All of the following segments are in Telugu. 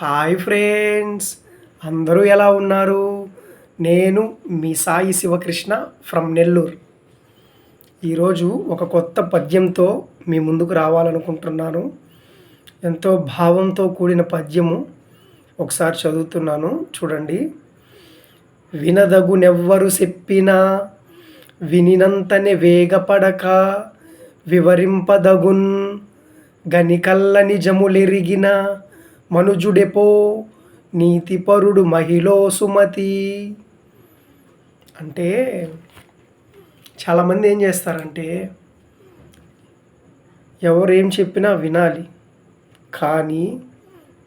Hi friends. అందరూ ఎలా ఉన్నారు? నేను మీ సాయి శివకృష్ణ ఫ్రమ్ నెల్లూరు. ఈరోజు ఒక కొత్త పద్యంతో మీ ముందుకు రావాలనుకుంటున్నాను. ఎంతో భావంతో కూడిన పద్యము ఒకసారి చదువుతున్నాను చూడండి. వినదగునెవ్వరు చెప్పినా వినినంతనే వేగపడక వివరింపదగున్ గనికల్ల నిజములెరిగిన మనుజుడెపో నీతిపరుడు మహిళో సుమతి. అంటే చాలామంది ఏం చేస్తారంటే ఎవరు ఏం చెప్పినా వినాలి. కానీ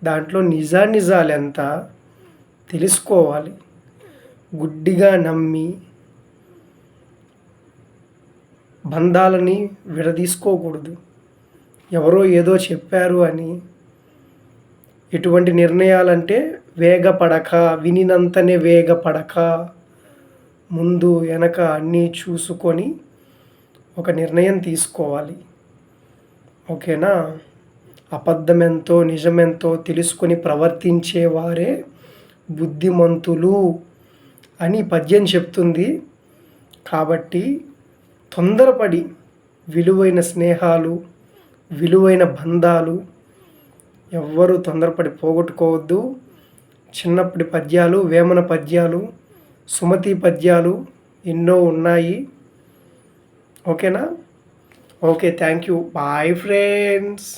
దాంట్లో నిజానిజాలు ఎంత తెలుసుకోవాలి. గుడ్డిగా నమ్మి బంధాలని విడదీసుకోకూడదు. ఎవరో ఏదో చెప్పారు అని ఎటువంటి నిర్ణయాలంటే వేగపడక వినినంతనే వేగపడక ముందు వెనక అన్నీ చూసుకొని ఒక నిర్ణయం తీసుకోవాలి. ఓకేనా? అబద్ధమెంతో నిజమెంతో తెలుసుకొని ప్రవర్తించేవారే బుద్ధిమంతులు అని పద్యం చెప్తుంది. కాబట్టి తొందరపడి విలువైన స్నేహాలు విలువైన బంధాలు ఎవ్వరూ తొందరపడి పోగొట్టుకోవద్దు. చిన్నప్పటి పద్యాలు వేమన పద్యాలు సుమతి పద్యాలు ఎన్నో ఉన్నాయి. ఓకేనా? Okay thank you. Bye friends